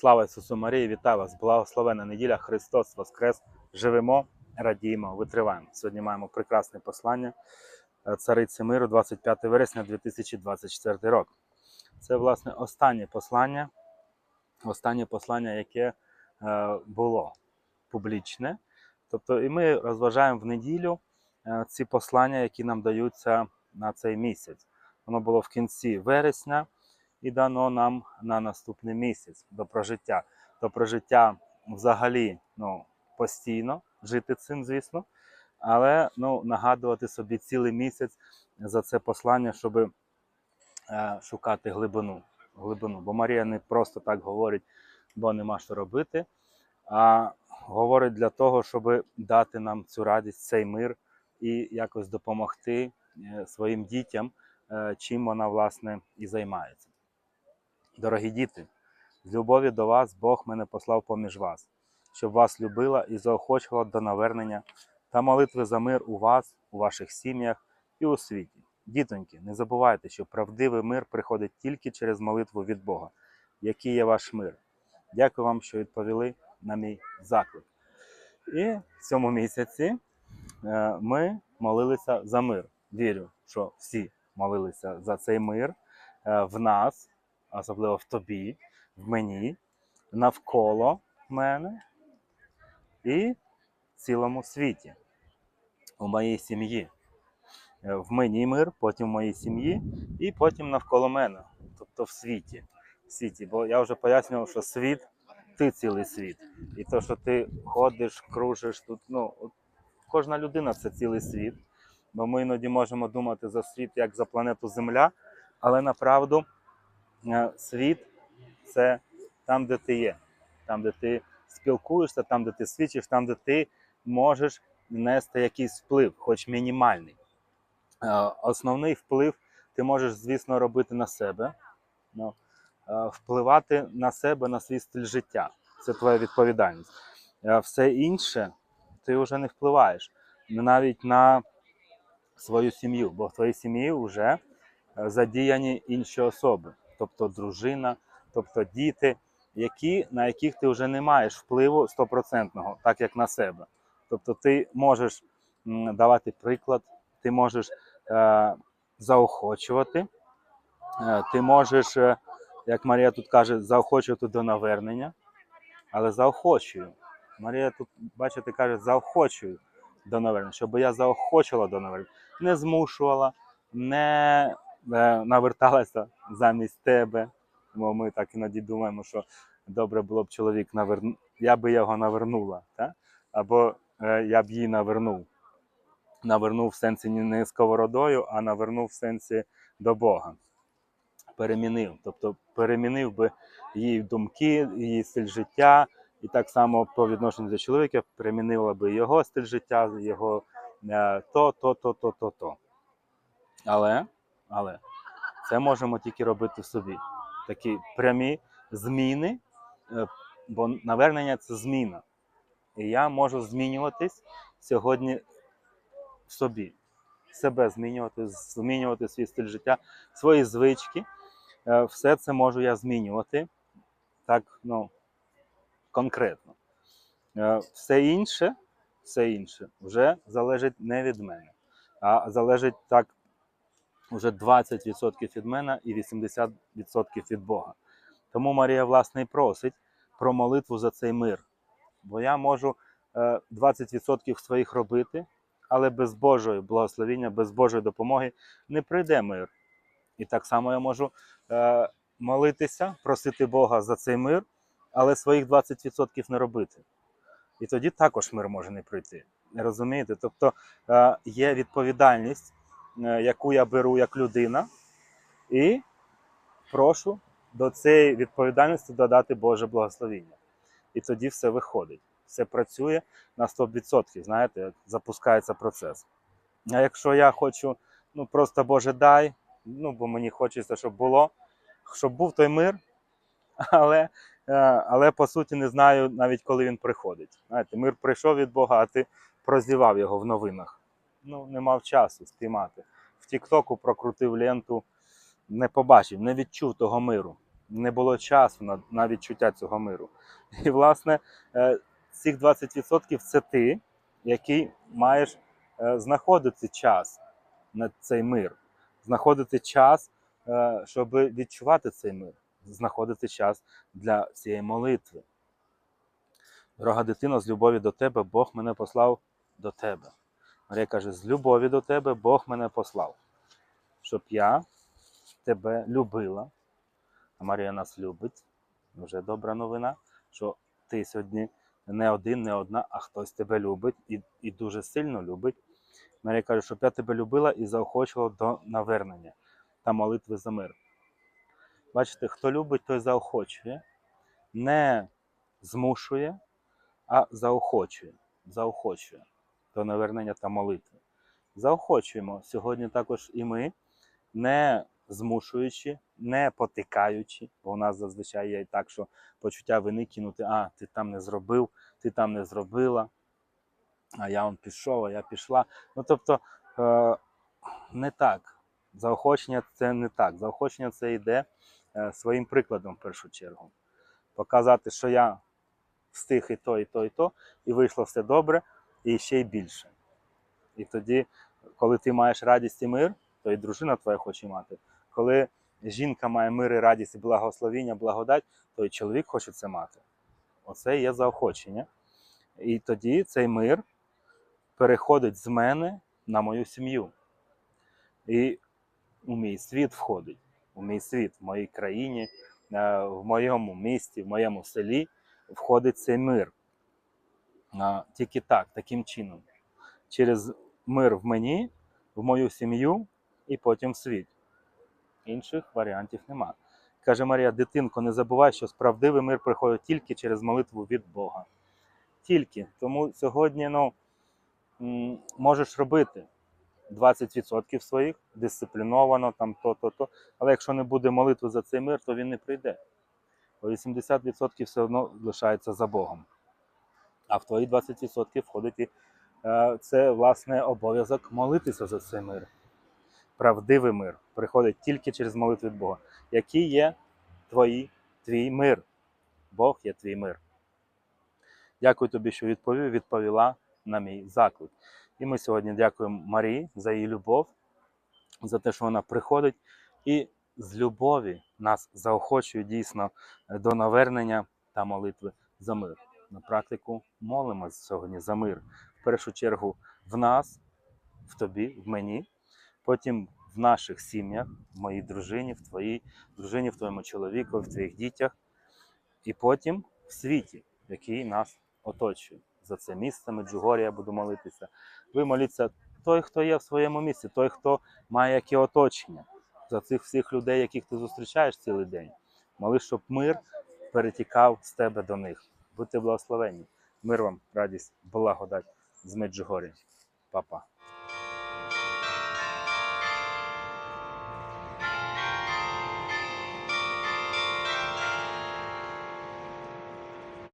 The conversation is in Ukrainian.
Слава Ісусу Марії, вітаю вас! Благословена неділя, Христос Воскрес! Живемо, радіємо, витриваємо. Сьогодні маємо прекрасне послання е, Цариці Миру, 25 вересня 2024 рок. Це, власне, останнє послання, останнє послання, яке е, було публічне. Тобто, і ми розважаємо в неділю е, ці послання, які нам даються на цей місяць. Воно було в кінці вересня і дано нам на наступний місяць до прожиття. До прожиття взагалі ну, постійно жити цим, звісно, але ну, нагадувати собі цілий місяць за це послання, щоб е, шукати глибину, глибину. Бо Марія не просто так говорить, бо нема що робити, а говорить для того, щоб дати нам цю радість, цей мир і якось допомогти е, своїм дітям, е, чим вона власне і займається. Дорогі діти, з любові до вас Бог мене послав поміж вас, щоб вас любила і заохочувала до навернення та молитви за мир у вас, у ваших сім'ях і у світі. Дітоньки, не забувайте, що правдивий мир приходить тільки через молитву від Бога. Який є ваш мир? Дякую вам, що відповіли на мій заклик. І в цьому місяці е, ми молилися за мир. Вірю, що всі молилися за цей мир е, в нас особливо в тобі, в мені, навколо мене і в цілому світі, у моїй сім'ї. Е, В мені мир, потім в моїй сім'ї, і потім навколо мене, тобто в світі. В світі. Бо я вже пояснював, що світ ти цілий світ. І то, що ти ходиш, кружиш тут, ну, кожна людина це цілий світ. Бо ми іноді можемо думати за світ як за планету Земля, але направду світ це там, де ти є, там, де ти спілкуєшся, там, де ти свідчиш, там, де ти можеш нести якийсь вплив, хоч мінімальний. Е, Основний вплив ти можеш, звісно, робити на себе, ну, е, впливати на себе, на свій стиль життя. Це твоя відповідальність. Е, Все інше ти вже не впливаєш навіть на свою сім'ю, бо в твоїй сім'ї вже е, задіяні інші особи, тобто дружина, тобто діти, які, на яких ти вже не маєш впливу стопроцентного, так як на себе. Тобто ти можеш давати приклад, ти можеш е, заохочувати, е, ти можеш, е, як Марія тут каже, заохочувати до навернення, але заохочую. Марія тут, бачите, каже, заохочую до навернення, щоб я заохочувала до навернення, не змушувала, не наверталася замість тебе. Бо ми так іноді думаємо, що добре було б чоловік наверну, я би його навернула, та? або е, я б її навернув. Навернув в сенсі не сковородою, а навернув в сенсі до Бога. Перемінив. Тобто перемінив би її думки, її стиль життя, і так само по відношенню до чоловіка перемінила би його стиль життя, його е, то, то, то, то, то, то. Але, але це можемо тільки робити собі. Такі прямі зміни, е, бо навернення це зміна. І я можу змінюватись сьогодні собі, себе змінювати, змінювати свій стиль життя, свої звички. Е, Все це можу я змінювати так, ну, конкретно. Е, Все інше, все інше вже залежить не від мене, а залежить так вже 20% від мене і 80% від Бога. Тому Марія, власне, і просить про молитву за цей мир. Бо я можу е, 20% своїх робити, але без Божої благословіння, без Божої допомоги не прийде мир. І так само я можу е, молитися, просити Бога за цей мир, але своїх 20% не робити. І тоді також мир може не прийти. Розумієте? Тобто е, є відповідальність, е, яку я беру як людина, і прошу до цієї відповідальності додати Боже благословіння. І тоді все виходить. Все працює на 100%. Знаєте, запускається процес. А якщо я хочу, ну просто Боже, дай, ну бо мені хочеться, щоб було, щоб був той мир, але, е, але по суті не знаю навіть коли він приходить. Знаєте, мир прийшов від Бога, а ти прозівав його в новинах. Ну, не мав часу спіймати. В Тіктоку прокрутив ленту, не побачив, не відчув того миру. не було часу на, на відчуття цього миру. І, власне, е, цих 20% це ти, який маєш е, знаходити час на цей мир, знаходити час, е, щоб відчувати цей мир, знаходити час для цієї молитви. Дорога дитино, з любові до тебе Бог мене послав до тебе. Марія каже: з любові до тебе Бог мене послав, щоб я тебе любила. А Марія нас любить. Вже добра новина, що ти сьогодні не один, не одна, а хтось тебе любить і, і дуже сильно любить. Марія каже, щоб я тебе любила і заохочувала до навернення та молитви за мир. Бачите, хто любить, той заохочує, не змушує, а заохочує. Заохочує до навернення та молитви. Заохочуємо сьогодні також і ми, не змушуючи, не потикаючи, бо у нас зазвичай є так, що почуття вини кинути, а ти там не зробив, ти там не зробила, а я он пішов, а я пішла. Ну тобто е, не так. Заохочення це не так. Заохочення це йде е, своїм прикладом в першу чергу. Показати, що я встиг і то, і то, і то, і вийшло все добре, і ще й більше. І тоді, коли ти маєш радість і мир, то і дружина твоя хоче мати. Коли жінка має мир і радість, і благословіння, благодать, то і чоловік хоче це мати. Оце є заохочення. І тоді цей мир переходить з мене на мою сім'ю. І у мій світ входить, у мій світ, в моїй країні, е, в моєму місті, в моєму селі входить цей мир. Тільки так, таким чином. Через мир в мені, в мою сім'ю і потім в світ. Інших варіантів нема. Каже Марія, дитинко, не забувай, що справдивий мир приходить тільки через молитву від Бога. Тільки. Тому сьогодні ну, можеш робити 20% своїх дисципліновано, там то, то, то. Але якщо не буде молитви за цей мир, то він не прийде. Бо 80% все одно лишається за Богом. А в твої 20% входить і е, це власне обов'язок молитися за цей мир. Правдивий мир приходить тільки через молитву від Бога. Який є твої, твій мир? Бог є твій мир. Дякую тобі, що відповів, відповіла на мій заклик. І ми сьогодні дякуємо Марії за її любов, за те, що вона приходить і з любові нас заохочує дійсно до навернення та молитви за мир. На практику молимось сьогодні за мир. В першу чергу в нас, в тобі, в мені, потім в наших сім'ях, в моїй дружині, в твоїй дружині, в твоєму чоловіку, в твоїх дітях, і потім в світі, який нас оточує. За це місце Меджугор'я я буду молитися. Ви моліться той, хто є в своєму місці, той, хто має яке оточення, за цих всіх людей, яких ти зустрічаєш цілий день. Моли, щоб мир перетікав з тебе до них. Будьте благословенні. Мир вам, радість, благодать з Меджугорі. Па-па.